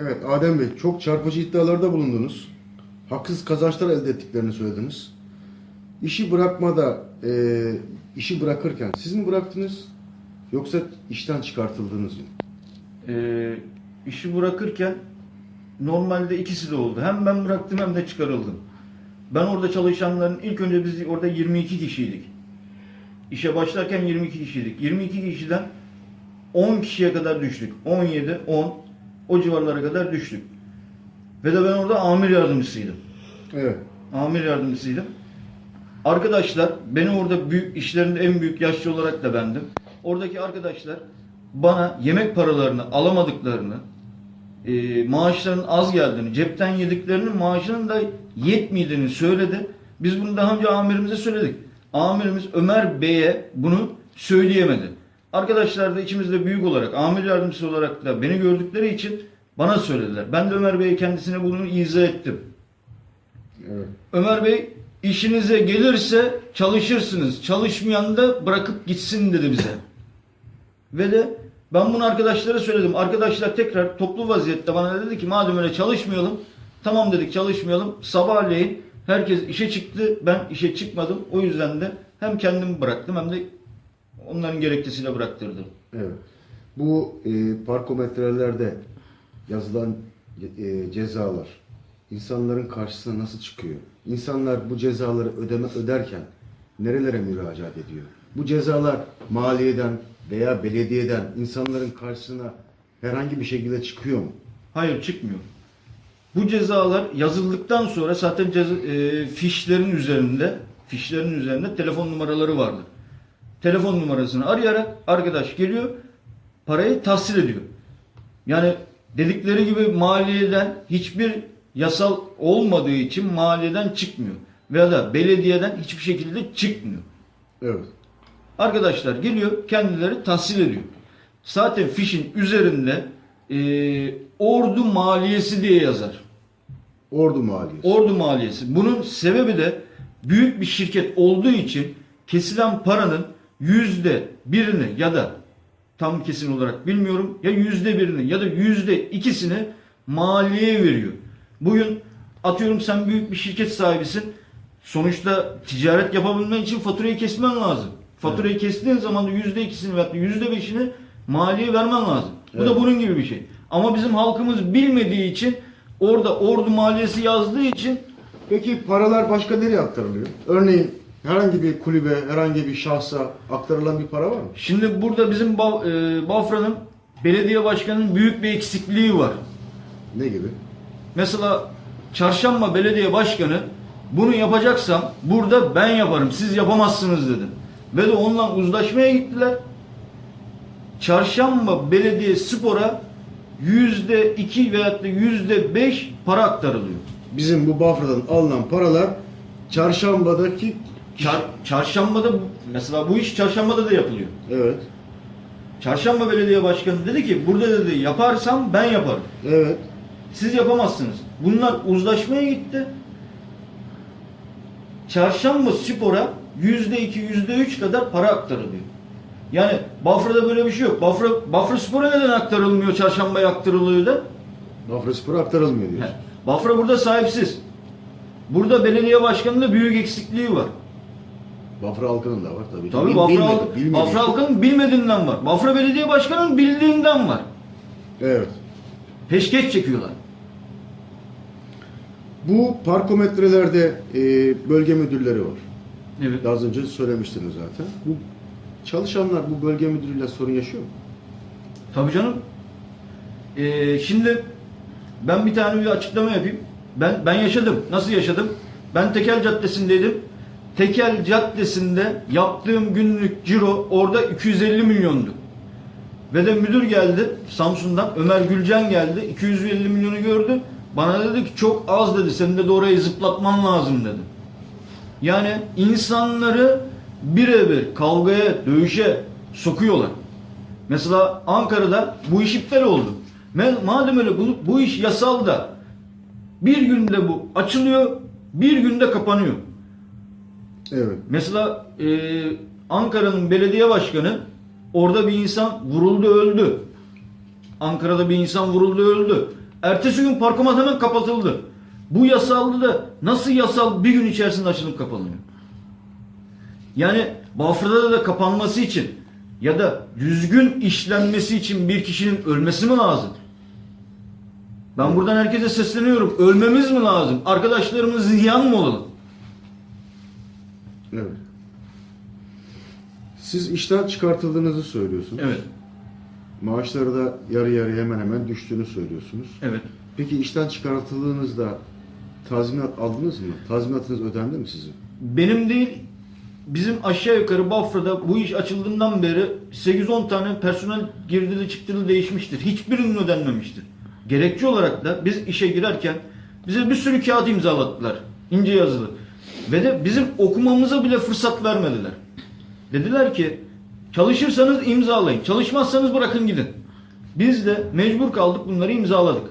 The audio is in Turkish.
Evet Adem Bey çok çarpıcı iddialarda bulundunuz. Haksız kazançlar elde ettiklerini söylediniz. İşi bırakmada, e, işi bırakırken siz mi bıraktınız yoksa işten çıkartıldınız mı? Ee, işi bırakırken normalde ikisi de oldu. Hem ben bıraktım hem de çıkarıldım. Ben orada çalışanların ilk önce biz orada 22 kişiydik. İşe başlarken 22 kişiydik. 22 kişiden 10 kişiye kadar düştük. 17, 10 o civarlara kadar düştük. Ve de ben orada amir yardımcısıydım. Evet. Amir yardımcısıydım. Arkadaşlar beni orada büyük işlerinde en büyük yaşlı olarak da bendim. Oradaki arkadaşlar bana yemek paralarını alamadıklarını, e, maaşların az geldiğini, cepten yediklerinin maaşının da yetmediğini söyledi. Biz bunu daha önce amirimize söyledik. Amirimiz Ömer Bey'e bunu söyleyemedi. Arkadaşlar da içimizde büyük olarak, amir yardımcısı olarak da beni gördükleri için bana söylediler. Ben de Ömer Bey'e kendisine bunu izah ettim. Evet. Ömer Bey işinize gelirse çalışırsınız. Çalışmayan da bırakıp gitsin dedi bize. Ve de ben bunu arkadaşlara söyledim. Arkadaşlar tekrar toplu vaziyette bana dedi ki madem öyle çalışmayalım. Tamam dedik çalışmayalım. Sabahleyin herkes işe çıktı. Ben işe çıkmadım. O yüzden de hem kendimi bıraktım hem de onların gerekçesiyle bıraktırdım. Evet. Bu e, parkometrelerde yazılan e, cezalar insanların karşısına nasıl çıkıyor? İnsanlar bu cezaları ödeme öderken nerelere müracaat ediyor? Bu cezalar maliyeden veya belediyeden insanların karşısına herhangi bir şekilde çıkıyor mu? Hayır çıkmıyor. Bu cezalar yazıldıktan sonra zaten ceza, e, fişlerin üzerinde fişlerin üzerinde telefon numaraları vardır. Telefon numarasını arayarak arkadaş geliyor parayı tahsil ediyor. Yani dedikleri gibi maliyeden hiçbir yasal olmadığı için maliyeden çıkmıyor. Veya da belediyeden hiçbir şekilde çıkmıyor. Evet. Arkadaşlar geliyor kendileri tahsil ediyor. Zaten fişin üzerinde e, ordu maliyesi diye yazar. Ordu maliyesi. Ordu maliyesi. Bunun sebebi de büyük bir şirket olduğu için kesilen paranın yüzde birini ya da tam kesin olarak bilmiyorum ya yüzde birini ya da yüzde ikisini maliye veriyor. Bugün atıyorum sen büyük bir şirket sahibisin. Sonuçta ticaret yapabilmen için faturayı kesmen lazım. Faturayı kestiğin zaman da yüzde ikisini veya yüzde beşini maliye vermen lazım. Bu da Evet. bunun gibi bir şey. Ama bizim halkımız bilmediği için orada ordu maliyesi yazdığı için Peki paralar başka nereye aktarılıyor? Örneğin herhangi bir kulübe, herhangi bir şahsa aktarılan bir para var mı? şimdi burada bizim Ba- e, Bafra'nın belediye başkanının büyük bir eksikliği var. Ne gibi? Mesela Çarşamba Belediye Başkanı bunu yapacaksam burada ben yaparım siz yapamazsınız dedi. Ve de onunla uzlaşmaya gittiler. Çarşamba Belediye Spor'a yüzde iki veyahut da yüzde beş para aktarılıyor. Bizim bu Bafra'dan alınan paralar çarşambadaki Çar, çarşambada mesela bu iş çarşambada da yapılıyor. Evet. Çarşamba Belediye Başkanı dedi ki burada dedi yaparsam ben yaparım. Evet. Siz yapamazsınız. Bunlar uzlaşmaya gitti. Çarşamba Spor'a yüzde iki, yüzde üç kadar para aktarılıyor. Yani Bafra'da böyle bir şey yok. Bafra, Bafra Spor'a neden aktarılmıyor, Çarşamba'ya aktarılıyor da? Bafra Spor'a aktarılmıyor He, diyorsun. Bafra burada sahipsiz. Burada belediye başkanının büyük eksikliği var. Bafra halkının da var tabii. Tabii Bil- Bafra, bilmedi- bilmedi Bafra halkının bilmediğinden var. Bafra belediye başkanının bildiğinden var. Evet. Peşkeş çekiyorlar. Bu parkometrelerde e, bölge müdürleri var. Evet. Az önce söylemiştiniz zaten. Bu çalışanlar bu bölge müdürüyle sorun yaşıyor mu? Tabii canım. Ee, şimdi ben bir tane bir açıklama yapayım. Ben ben yaşadım. Nasıl yaşadım? Ben Tekel Caddesi'ndeydim. Tekel Caddesi'nde yaptığım günlük ciro orada 250 milyondu. Ve de müdür geldi Samsun'dan. Ömer Gülcan geldi. 250 milyonu gördü. Bana dedi ki çok az dedi. Senin de orayı zıplatman lazım dedi. Yani insanları birebir kavgaya, dövüşe sokuyorlar. Mesela Ankara'da bu iş iptal oldu. Madem öyle bu, bu iş yasal da bir günde bu açılıyor, bir günde kapanıyor. Evet. Mesela e, Ankara'nın belediye başkanı orada bir insan vuruldu öldü. Ankara'da bir insan vuruldu öldü. Ertesi gün parkomat hemen kapatıldı. Bu yasaldı da nasıl yasal bir gün içerisinde açılıp kapanıyor? Yani Bafra'da da kapanması için ya da düzgün işlenmesi için bir kişinin ölmesi mi lazım? Ben buradan herkese sesleniyorum. Ölmemiz mi lazım? Arkadaşlarımız ziyan mı olalım? Evet. Siz işten çıkartıldığınızı söylüyorsunuz. Evet. Maaşları da yarı yarıya hemen hemen düştüğünü söylüyorsunuz. Evet. Peki işten çıkartıldığınızda tazminat aldınız mı? Tazminatınız ödendi mi sizin? Benim değil bizim aşağı yukarı Bafra'da bu iş açıldığından beri 8-10 tane personel girdili çıktılı değişmiştir. Hiçbirinin ödenmemiştir. Gerekçe olarak da biz işe girerken bize bir sürü kağıt imzalattılar. ince yazılı. Ve de bizim okumamıza bile fırsat vermediler. Dediler ki çalışırsanız imzalayın. Çalışmazsanız bırakın gidin. Biz de mecbur kaldık bunları imzaladık.